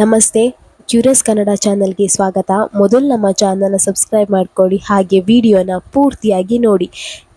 ನಮಸ್ತೆ ಕ್ಯೂರಿಯಸ್ ಕನ್ನಡ ಚಾನಲ್ಗೆ ಸ್ವಾಗತ. ಮೊದಲು ನಮ್ಮ ಚಾನಲ್ನ ಸಬ್ಸ್ಕ್ರೈಬ್ ಮಾಡ್ಕೊಳ್ಳಿ ಹಾಗೆ ವಿಡಿಯೋನ ಪೂರ್ತಿಯಾಗಿ ನೋಡಿ.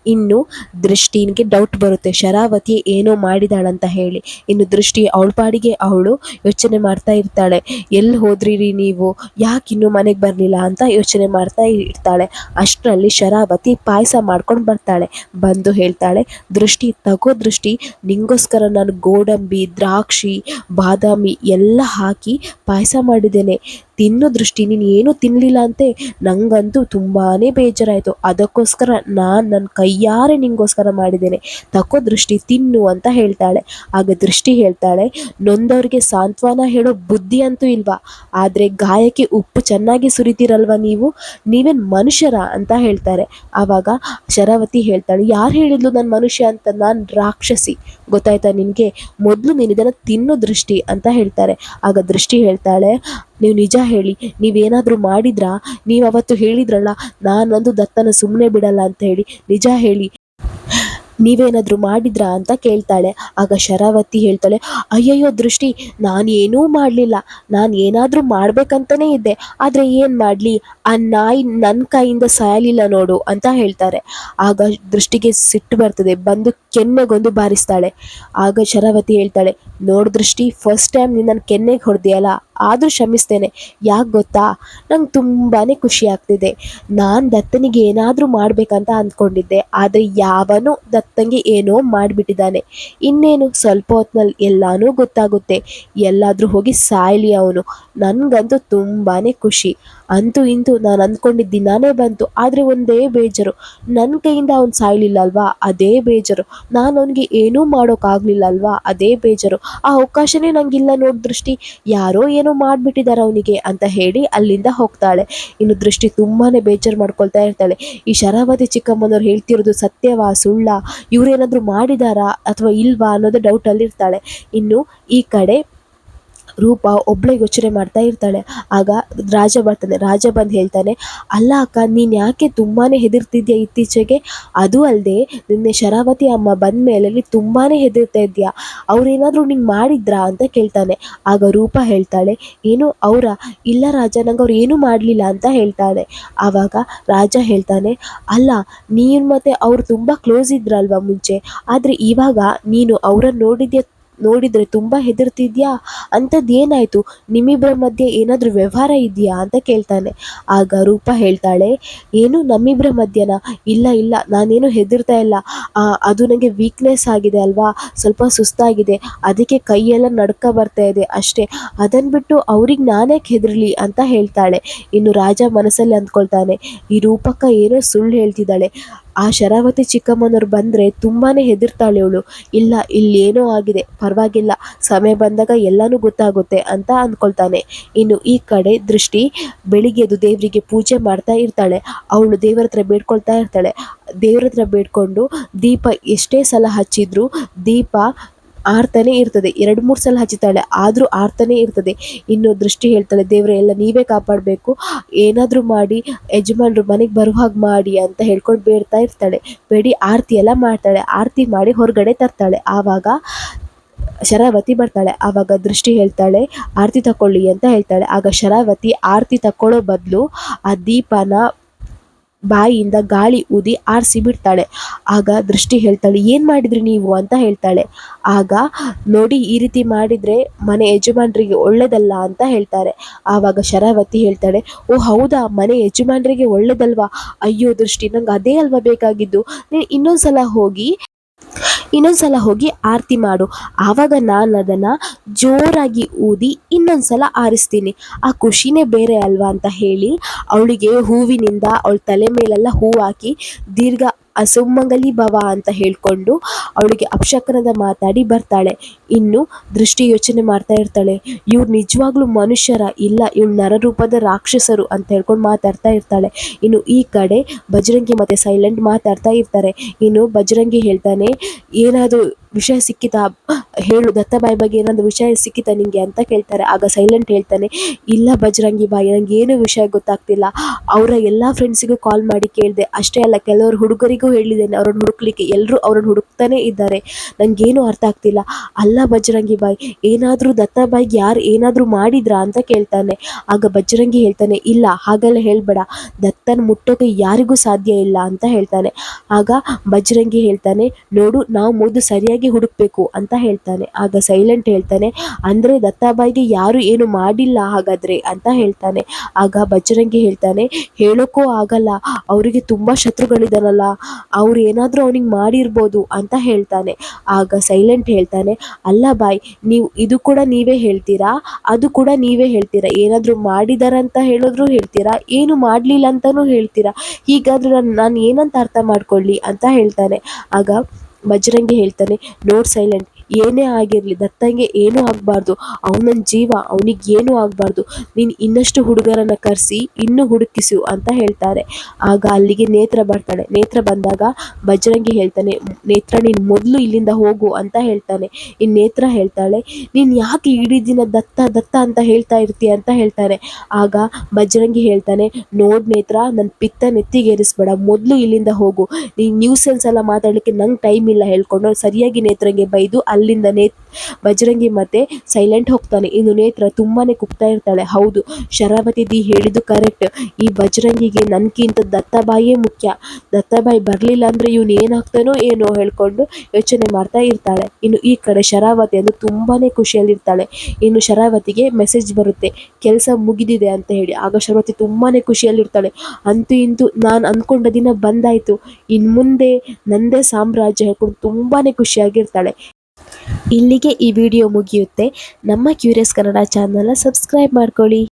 ಇನ್ನು ದೃಷ್ಟಿಗೆ ಡೌಟ್ ಬರುತ್ತೆ. ಶರಾವತಿ ಏನೋ ಮಾಡಿದಾಳಂತ ಹೇಳಿ. ಇನ್ನು ದೃಷ್ಟಿ ಅವಳ ಪಾಡಿಗೆ ಅವಳು ಯೋಚನೆ ಮಾಡ್ತಾ ಇರ್ತಾಳೆ. ಎಲ್ಲಿ ಹೋದ್ರಿ ನೀವು? ಯಾಕೆ ಇನ್ನೂ ಮನೆಗೆ ಬರಲಿಲ್ಲ ಅಂತ ಯೋಚನೆ ಮಾಡ್ತಾ ಇರ್ತಾಳೆ. ಅಷ್ಟರಲ್ಲಿ ಶರಾವತಿ ಪಾಯಸ ಮಾಡ್ಕೊಂಡು ಬರ್ತಾಳೆ. ಬಂದು ಹೇಳ್ತಾಳೆ, ದೃಷ್ಟಿ, ತಗೋ ದೃಷ್ಟಿ. ನಿಂಗೋಸ್ಕರ ನಾನು ಗೋಡಂಬಿ, ದ್ರಾಕ್ಷಿ, ಬಾದಾಮಿ ಎಲ್ಲ ಹಾಕಿ ಪಾಯಸ ಮಾಡಿದ್ದೇನೆ. ತಿನ್ನು ದೃಷ್ಟಿ ನೀನು ಏನು ತಿನ್ನಲಿಲ್ಲ ಅಂತೆ ನನಗಂತೂ ತುಂಬಾ ಬೇಜಾರಾಯಿತು. ಅದಕ್ಕೋಸ್ಕರ ನಾನು ನನ್ನ ಕೈಯಾರೆ ನಿಂಗೋಸ್ಕರ ಮಾಡಿದ್ದೇನೆ. ತಕೋ ದೃಷ್ಟಿ, ತಿನ್ನು ಅಂತ ಹೇಳ್ತಾಳೆ. ಆಗ ದೃಷ್ಟಿ ಹೇಳ್ತಾಳೆ, ನೊಂದವ್ರಿಗೆ ಸಾಂತ್ವನ ಹೇಳೋ ಬುದ್ಧಿ ಅಂತೂ ಇಲ್ವಾ? ಆದರೆ ಗಾಯಕ್ಕೆ ಉಪ್ಪು ಚೆನ್ನಾಗಿ ಸುರಿತೀರಲ್ವ ನೀವು? ನೀವೇನು ಮನುಷ್ಯರ ಅಂತ ಹೇಳ್ತಾರೆ. ಆವಾಗ ಶರಾವತಿ ಹೇಳ್ತಾಳೆ, ಯಾರು ಹೇಳಿದ್ಲು ನಾನು ಮನುಷ್ಯ ಅಂತ? ನಾನು ರಾಕ್ಷಸಿ. ಗೊತ್ತಾಯ್ತಾ ನಿನಗೆ? ಮೊದಲು ನೀನು ಇದನ್ನು ತಿನ್ನು ದೃಷ್ಟಿ ಅಂತ ಹೇಳ್ತಾರೆ. ಆಗ ದೃಷ್ಟಿ ಹೇಳ್ತಾಳೆ ನೀವು ನಿಜ ಹೇಳಿ, ನೀವೇನಾದರೂ ಮಾಡಿದ್ರಾ? ನೀವು ಅವತ್ತು ಹೇಳಿದ್ರಲ್ಲ, ನಾನೊಂದು ದತ್ತನ ಸುಮ್ಮನೆ ಬಿಡಲ್ಲ ಅಂತ ಹೇಳಿ, ನಿಜ ಹೇಳಿ. ನೀವೇನಾದರೂ ಮಾಡಿದ್ರಾ ಅಂತ ಕೇಳ್ತಾಳೆ. ಆಗ ಶರಾವತಿ ಹೇಳ್ತಾಳೆ, ಅಯ್ಯಯ್ಯೋ ದೃಷ್ಟಿ, ನಾನು ಏನೂ ಮಾಡಲಿಲ್ಲ. ನಾನು ಏನಾದರೂ ಮಾಡ್ಬೇಕಂತನೇ ಇದ್ದೆ. ಆದರೆ ಏನು ಮಾಡಲಿ? ಆ ನಾಯಿ ನನ್ನ ಕೈಯಿಂದ ಸಾಯಲಿಲ್ಲ ನೋಡು ಅಂತ ಹೇಳ್ತಾರೆ. ಆಗ ದೃಷ್ಟಿಗೆ ಸಿಟ್ಟು ಬರ್ತದೆ. ಬಂದು ಕೆನ್ನೆಗೊಂದು ಬಾರಿಸ್ತಾಳೆ. ಆಗ ಶರಾವತಿ ಹೇಳ್ತಾಳೆ, ನೋಡು ದೃಷ್ಟಿ ಫಸ್ಟ್ ಟೈಮ್ ನೀನು ನನ್ನ ಕೆನ್ನೆಗೆ ಹೊಡೆದಿಯಲ್ಲ ಆದರೂ ಶ್ರಮಿಸ್ತೇನೆ ಯಾಕೆ ಗೊತ್ತಾ? ನಂಗೆ ತುಂಬಾ ಖುಷಿ ಆಗ್ತಿದೆ. ನಾನು ದತ್ತನಿಗೆ ಏನಾದರೂ ಮಾಡಬೇಕಂತ ಅಂದ್ಕೊಂಡಿದ್ದೆ ಆದರೆ ಯಾವನು ದತ್ತಂಗೆ ಏನೋ ಮಾಡಿಬಿಟ್ಟಿದ್ದಾನೆ. ಇನ್ನೇನು ಸ್ವಲ್ಪ ಹೊತ್ನಲ್ಲಿ ಎಲ್ಲಾನು ಗೊತ್ತಾಗುತ್ತೆ. ಎಲ್ಲಾದರೂ ಹೋಗಿ ಸಾಯಲಿ ಅವನು. ನನಗಂತೂ ತುಂಬಾ ಖುಷಿ. ಅಂತೂ ಇಂತೂ ನಾನು ಅಂದ್ಕೊಂಡಿದ್ದ ದಿನಾನೇ ಬಂತು. ಆದರೆ ಒಂದೇ ಬೇಜಾರು. ನನ್ನ ಕೈಯಿಂದ ಅವ್ನು ಸಾಯಲಿಲ್ಲ ಅಲ್ವಾ ಅದೇ ಬೇಜಾರು. ನಾನು ಅವನಿಗೆ ಏನೂ ಮಾಡೋಕ್ಕಾಗಲಿಲ್ಲ ಅಲ್ವಾ ಅದೇ ಬೇಜಾರು. ಆ ಅವಕಾಶನೇ ನನಗಿಲ್ಲ ನೋಡ್ ದೃಷ್ಟಿ. ಯಾರೋ ಏನೋ ಮಾಡಿಬಿಟ್ಟಿದ್ದಾರೆ ಅವನಿಗೆ ಅಂತ ಹೇಳಿ ಅಲ್ಲಿಂದ ಹೋಗ್ತಾಳೆ. ಇನ್ನು ದೃಷ್ಟಿ ತುಂಬಾ ಬೇಜಾರು ಮಾಡ್ಕೊಳ್ತಾ ಇರ್ತಾಳೆ. ಈ ಶರಾವತಿ ಚಿಕ್ಕಮ್ಮನವ್ರು ಹೇಳ್ತಿರೋದು ಸತ್ಯವಾ, ಸುಳ್ಳ, ಇವರೇನಾದರೂ ಮಾಡಿದಾರಾ ಅಥವಾ ಇಲ್ವಾ ಅನ್ನೋದು ಡೌಟಲ್ಲಿ ಇರ್ತಾಳೆ ಇನ್ನು ಈ ಕಡೆ ರೂಪ ಒಬ್ಬಳೇ ಯೋಚನೆ ಮಾಡ್ತಾ ಇರ್ತಾಳೆ. ಆಗ ರಾಜ ಬರ್ತಾನೆ. ರಾಜ ಬಂದು ಹೇಳ್ತಾನೆ, ಅಲ್ಲ ಅಕ್ಕ, ನೀನು ಯಾಕೆ ತುಂಬಾ ಹೆದರ್ತಿದ್ಯಾ ಇತ್ತೀಚೆಗೆ? ಅದು ಅಲ್ಲದೆ ನಿನ್ನೆ ಶರಾವತಿ ಅಮ್ಮ ಬಂದ ಮೇಲೆ ನೀನು ತುಂಬಾ ಹೆದರ್ತಾ ಇದೆಯಾ? ಅವ್ರೇನಾದರೂ ನಿಂಗೆ ಮಾಡಿದ್ರಾ? ಅಂತ ಕೇಳ್ತಾನೆ. ಆಗ ರೂಪ ಹೇಳ್ತಾಳೆ, ಏನು ಅವರ? ಇಲ್ಲ ರಾಜ, ನಂಗೆ ಅವ್ರು ಏನೂ ಮಾಡಲಿಲ್ಲ ಅಂತ ಹೇಳ್ತಾಳೆ. ಆವಾಗ ರಾಜ ಹೇಳ್ತಾನೆ, ಅಲ್ಲ, ನೀನು ಮತ್ತು ಅವ್ರು ತುಂಬ ಕ್ಲೋಸ್ ಇದ್ರಲ್ವಾ ಮುಂಚೆ? ಆದರೆ ಇವಾಗ ನೀನು ಅವರನ್ನು ನೋಡಿದ್ಯಾ ನೋಡಿದರೆ ತುಂಬ ಹೆದರ್ತಿದ್ಯಾ? ಅಂಥದ್ದು ಏನಾಯಿತು? ನಿಮ್ಮಿಬ್ಬರ ಮಧ್ಯೆ ಏನಾದರೂ ವ್ಯವಹಾರ ಇದೆಯಾ? ಅಂತ ಕೇಳ್ತಾನೆ. ಆಗ ರೂಪ ಹೇಳ್ತಾಳೆ, ಏನು ನಮ್ಮಿಬ್ಬರ ಮಧ್ಯನ? ಇಲ್ಲ ಇಲ್ಲ, ನಾನೇನು ಹೆದರ್ತಾ ಇಲ್ಲ. ಅದು ನನಗೆ ವೀಕ್ನೆಸ್ ಆಗಿದೆ ಅಲ್ವಾ? ಸ್ವಲ್ಪ ಸುಸ್ತಾಗಿದೆ. ಅದಕ್ಕೆ ಕೈಯೆಲ್ಲ ನಡ್ಕ ಬರ್ತಾ ಇದೆ ಅಷ್ಟೇ. ಅದನ್ನು ಬಿಟ್ಟು ಅವ್ರಿಗೆ ನಾನೇ ಹೆದರ್ಲಿ? ಅಂತ ಹೇಳ್ತಾಳೆ. ಇನ್ನು ರಾಜ ಮನಸ್ಸಲ್ಲಿ ಅಂದ್ಕೊಳ್ತಾನೆ, ಈ ರೂಪಕ್ಕ ಏನೋ ಸುಳ್ಳು ಹೇಳ್ತಿದ್ದಾಳೆ. ಆ ಶರಾವತಿ ಚಿಕ್ಕಮ್ಮನವ್ರು ಬಂದರೆ ತುಂಬಾ ಹೆದರ್ತಾಳೆ ಅವಳು. ಇಲ್ಲ ಇಲ್ಲೇನೋ ಆಗಿದೆ, ಪರವಾಗಿಲ್ಲ, ಸಮಯ ಬಂದಾಗ ಎಲ್ಲನೂ ಗೊತ್ತಾಗುತ್ತೆ ಅಂತ ಅಂದ್ಕೊಳ್ತಾನೆ ಇನ್ನು ಈ ಕಡೆ ದೃಷ್ಟಿ ಬೆಳಿಗ್ಗೆ ಎದ್ದು ದೇವರಿಗೆ ಪೂಜೆ ಮಾಡ್ತಾ ಇರ್ತಾಳೆ. ಅವಳು ದೇವರ ಹತ್ರ ಬೇಡ್ಕೊಳ್ತಾ ಇರ್ತಾಳೆ. ದೇವ್ರ ಹತ್ರ ಬೇಡ್ಕೊಂಡು ದೀಪ ಎಷ್ಟೇ ಸಲ ಹಚ್ಚಿದ್ರು ದೀಪ ಆರ್ತಾನೆ ಇರ್ತದೆ. ಎರಡು, ಮೂರು ಸಲ ಹಚ್ಚುತ್ತಾಳೆ ಆದರೂ ಆರ್ತಾನೆ ಇರ್ತದೆ. ಇನ್ನು ದೃಷ್ಟಿ ಹೇಳ್ತಾಳೆ, ದೇವರೇ, ಎಲ್ಲ ನೀವೇ ಕಾಪಾಡಬೇಕು. ಏನಾದರೂ ಮಾಡಿ, ಯಜಮಾನರು ಮನೆಗೆ ಬರುವ ಹಾಗೆ ಮಾಡಿ ಅಂತ ಹೇಳ್ಕೊಂಡು ಬೇಡ್ತಾ ಇರ್ತಾಳೆ. ಬೇಡಿ, ಆರತಿ ಎಲ್ಲ ಮಾಡ್ತಾಳೆ. ಆರತಿ ಮಾಡಿ ಹೊರಗಡೆ ತರ್ತಾಳೆ. ಆವಾಗ ಶರಾವತಿ ಬರ್ತಾಳೆ. ಆವಾಗ ದೃಷ್ಟಿ ಹೇಳ್ತಾಳೆ, ಆರತಿ ತಕೊಳ್ಳಿ ಅಂತ ಹೇಳ್ತಾಳೆ. ಆಗ ಶರಾವತಿ ಆರತಿ ತಕೊಳ್ಳೋ ಬದಲು ಆ ದೀಪನ ಬಾಯಿಯಿಂದ ಗಾಳಿ ಊದಿ ಆರಿಸಿ ಬಿಡ್ತಾಳೆ. ಆಗ ದೃಷ್ಟಿ ಹೇಳ್ತಾಳೆ, ಏನು ಮಾಡಿದ್ರಿ ನೀವು? ಅಂತ ಹೇಳ್ತಾಳೆ. ಆಗ, ನೋಡಿ, ಈ ರೀತಿ ಮಾಡಿದರೆ ಮನೆ ಯಜಮಾನರಿಗೆ ಒಳ್ಳೆಯದಲ್ಲ ಅಂತ ಹೇಳ್ತಾರೆ. ಆವಾಗ ಶರಾವತಿ ಹೇಳ್ತಾಳೆ, ಓ, ಹೌದಾ? ಮನೆ ಯಜಮಾನರಿಗೆ ಒಳ್ಳೇದಲ್ವಾ? ಅಯ್ಯೋ ದೃಷ್ಟಿ, ನಂಗೆ ಅದೇ ಅಲ್ವಾ ಬೇಕಾಗಿದ್ದು. ನೀನು ಇನ್ನೊಂದು ಸಲ ಹೋಗಿ ಇನ್ನೊಂದ್ಸಲ ಹೋಗಿ ಆರತಿ ಮಾಡು. ಆವಾಗ ನಾನು ಅದನ್ನು ಜೋರಾಗಿ ಊದಿ ಇನ್ನೊಂದ್ಸಲ ಆರಿಸ್ತೀನಿ. ಆ ಖುಷಿನೇ ಬೇರೆ ಅಲ್ವಾ ಅಂತ ಹೇಳಿ ಅವಳಿಗೆ ಹೂವಿನಿಂದ ಅವಳ ತಲೆ ಮೇಲೆಲ್ಲ ಹೂ ಹಾಕಿ ದೀರ್ಘ ಅಸುಮಂಗಲಿ ಭವ ಅಂತ ಹೇಳಿಕೊಂಡು ಅವಳಿಗೆ ಅಪಶಕನದ ಮಾತಾಡಿ ಬರ್ತಾಳೆ. ಇನ್ನು ದೃಷ್ಟಿ ಯೋಚನೆ ಮಾಡ್ತಾ ಇರ್ತಾಳೆ. ಇವ್ರು ನಿಜವಾಗ್ಲೂ ಮನುಷ್ಯರ ಇಲ್ಲ, ಇವ್ರು ನರರೂಪದ ರಾಕ್ಷಸರು ಅಂತ ಹೇಳ್ಕೊಂಡು ಮಾತಾಡ್ತಾ ಇರ್ತಾಳೆ. ಇನ್ನು ಈ ಕಡೆ ಬಜರಂಗಿ ಮತ್ತೆ ಸೈಲೆಂಟ್ ಮಾತಾಡ್ತಾ ಇರ್ತಾರೆ. ಇನ್ನು ಬಜರಂಗಿ ಹೇಳ್ತಾನೆ, ಏನಾದರೂ ವಿಷಯ ಸಿಕ್ಕಿತಾ ಹೇಳು, ದತ್ತಬಾಯಿ ಬಗ್ಗೆ ಏನಾದರೂ ವಿಷಯ ಸಿಕ್ಕಿತಾ ನಿಂಗೆ ಅಂತ ಕೇಳ್ತಾರೆ. ಆಗ ಸೈಲೆಂಟ್ ಹೇಳ್ತಾನೆ, ಇಲ್ಲ ಬಜರಂಗಿ ಬಾಯಿ ನನಗೆ ಏನು ವಿಷಯ ಗೊತ್ತಾಗ್ತಿಲ್ಲ. ಅವರ ಎಲ್ಲ ಫ್ರೆಂಡ್ಸಿಗೂ ಕಾಲ್ ಮಾಡಿ ಕೇಳಿದೆ. ಅಷ್ಟೇ ಅಲ್ಲ, ಕೆಲವರು ಹುಡುಗರಿಗೂ ಹೇಳಿದ್ದೇನೆ, ಅವ್ರನ್ನ ಹುಡುಕ್ಲಿಕ್ಕೆ ಎಲ್ಲರೂ ಅವ್ರನ್ನ ಹುಡುಕ್ತಾನೆ ಇದ್ದಾರೆ. ನಂಗೇನು ಅರ್ಥ ಆಗ್ತಿಲ್ಲ. ಅಲ್ಲ ಬಜರಂಗಿ ಬಾಯಿ, ಏನಾದರೂ ದತ್ತಬಾಯಿಗೆ ಯಾರು ಏನಾದರೂ ಮಾಡಿದ್ರಾ ಅಂತ ಕೇಳ್ತಾನೆ. ಆಗ ಬಜರಂಗಿ ಹೇಳ್ತಾನೆ, ಇಲ್ಲ, ಹಾಗೆಲ್ಲ ಹೇಳ್ಬೇಡ. ದತ್ತನ ಮುಟ್ಟೋಕೆ ಯಾರಿಗೂ ಸಾಧ್ಯ ಇಲ್ಲ ಅಂತ ಹೇಳ್ತಾನೆ. ಆಗ ಬಜರಂಗಿ ಹೇಳ್ತಾನೆ, ನೋಡು, ನಾವು ಮೊದಲು ಸರಿಯಾಗಿ ಹುಡುಕ್ಬೇಕು ಅಂತ ಹೇಳ್ತಾನೆ. ಆಗ ಸೈಲೆಂಟ್ ಹೇಳ್ತಾನೆ, ಅಂದರೆ ದತ್ತಾಬಾಯಿಗೆ ಯಾರು ಏನು ಮಾಡಿಲ್ಲ ಹಾಗಾದ್ರೆ? ಅಂತ ಹೇಳ್ತಾನೆ. ಆಗ ಬಜರಂಗಿ ಹೇಳ್ತಾನೆ, ಹೇಳೋಕ್ಕೂ ಆಗಲ್ಲ, ಅವರಿಗೆ ತುಂಬ ಶತ್ರುಗಳಿದಾರಲ್ಲ, ಅವ್ರು ಏನಾದರೂ ಅವನಿಗೆ ಮಾಡಿರ್ಬೋದು ಅಂತ ಹೇಳ್ತಾನೆ. ಆಗ ಸೈಲೆಂಟ್ ಹೇಳ್ತಾನೆ, ಅಲ್ಲ ಬಾಯ್, ನೀವು ಇದು ಕೂಡ ನೀವೇ ಹೇಳ್ತೀರಾ? ಅದು ಕೂಡ ನೀವೇ ಹೇಳ್ತೀರಾ? ಏನಾದರೂ ಮಾಡಿದಾರಂತ ಹೇಳಿದ್ರು ಹೇಳ್ತೀರಾ? ಏನು ಮಾಡಲಿಲ್ಲ ಅಂತಲೂ ಹೇಳ್ತೀರಾ? ಹೀಗಾದ್ರೆ ನಾನು ನಾನು ಏನಂತ ಅರ್ಥ ಮಾಡ್ಕೊಳ್ಳಿ? ಅಂತ ಹೇಳ್ತಾನೆ. ಆಗ ಬಜರಂಗಿ ಹೇಳ್ತಾನೆ ನೋಡ್ ಸೈಲೆಂಟ್. ಏನೇ ಆಗಿರಲಿ, ದತ್ತಂಗೆ ಏನೂ ಆಗಬಾರ್ದು. ಅವನ ಜೀವ, ಅವನಿಗೆ ಏನೂ ಆಗಬಾರ್ದು. ನೀನು ಇನ್ನಷ್ಟು ಹುಡುಗರನ್ನ ಕರೆಸಿ, ಇನ್ನೂ ಹುಡುಕಿಸು ಅಂತ ಹೇಳ್ತಾರೆ. ಆಗ ಅಲ್ಲಿಗೆ ನೇತ್ರ ಬರ್ತಾಳೆ ನೇತ್ರ ಬಂದಾಗ ಬಜರಂಗಿ ಹೇಳ್ತಾನೆ, ನೇತ್ರ, ನೀನು ಮೊದಲು ಇಲ್ಲಿಂದ ಹೋಗು ಅಂತ ಹೇಳ್ತಾನೆ. ಇನ್ನು ನೇತ್ರ ಹೇಳ್ತಾಳೆ, ನೀನು ಯಾಕೆ ಇಡೀ ದಿನ ದತ್ತ ದತ್ತ ಅಂತ ಹೇಳ್ತಾ ಇರ್ತೀಯ ಅಂತ ಹೇಳ್ತಾರೆ. ಆಗ ಬಜರಂಗಿ ಹೇಳ್ತಾನೆ, ನೋಡ್ ನೇತ್ರ ನನ್ನ ಪಿತ್ತ ನೆತ್ತಿಗೇರಿಸ್ಬೇಡ. ಮೊದಲು ಇಲ್ಲಿಂದ ಹೋಗು. ನೀನು ನ್ಯೂಸೆನ್ಸ್ ಎಲ್ಲ ಮಾತಾಡಲಿಕ್ಕೆ ನಂಗೆ ಟೈಮ್ ಇಲ್ಲ. ಹೇಳ್ಕೊಂಡು ಸರಿಯಾಗಿ ನೇತ್ರಂಗೆ ಬೈದು ಅಲ್ಲಿಂದ ನೇ ಬಜರಂಗಿ ಮತ್ತೆ ಸೈಲೆಂಟ್ ಹೋಗ್ತಾನೆ. ಇನ್ನು ನೇತ್ರ ತುಂಬಾನೇ ಕುಗ್ತಾ ಇರ್ತಾಳೆ. ಹೌದು, ಶರಾವತಿ ದಿ ಹೇಳಿದ್ದು ಕರೆಕ್ಟ್ ಈ ಬಜರಂಗಿಗೆ ನನ್ಗಿಂತ ದತ್ತಾಬಾಯಿಯೇ ಮುಖ್ಯ. ದತ್ತಾಬಾಯಿ ಬರಲಿಲ್ಲ ಅಂದ್ರೆ ಇವನು ಏನಾಗ್ತಾನೋ ಏನೋ ಹೇಳ್ಕೊಂಡು ಯೋಚನೆ ಮಾಡ್ತಾ ಇರ್ತಾಳೆ. ಇನ್ನು ಈ ಕಡೆ ಶರಾವತಿ ಅಂದ್ರೆ ತುಂಬಾನೇ ಖುಷಿಯಲ್ಲಿರ್ತಾಳೆ. ಇನ್ನು ಶರಾವತಿಗೆ ಮೆಸೇಜ್ ಬರುತ್ತೆ. ಕೆಲಸ ಮುಗಿದಿದೆ ಅಂತ ಹೇಳಿ. ಆಗ ಶರಾವತಿ ತುಂಬಾನೇ ಖುಷಿಯಲ್ಲಿರ್ತಾಳೆ. ಅಂತೂ ಇಂತೂ ನಾನು ಅಂದ್ಕೊಂಡ ದಿನ ಬಂದಾಯ್ತು. ಇನ್ನು ಮುಂದೆ ನಂದೇ ಸಾಮ್ರಾಜ್ಯ ಹೇಳ್ಕೊಂಡು ತುಂಬಾನೇ ಖುಷಿಯಾಗಿರ್ತಾಳೆ. ಇಲ್ಲಿಗೆ ಈ ವಿಡಿಯೋ ಮುಗಿಯುತ್ತೆ. ನಮ್ಮ ಕ್ಯೂರಿಯಸ್ ಕನ್ನಡ ಚಾನಲ್ನ ಸಬ್ಸ್ಕ್ರೈಬ್ ಮಾಡ್ಕೊಳ್ಳಿ.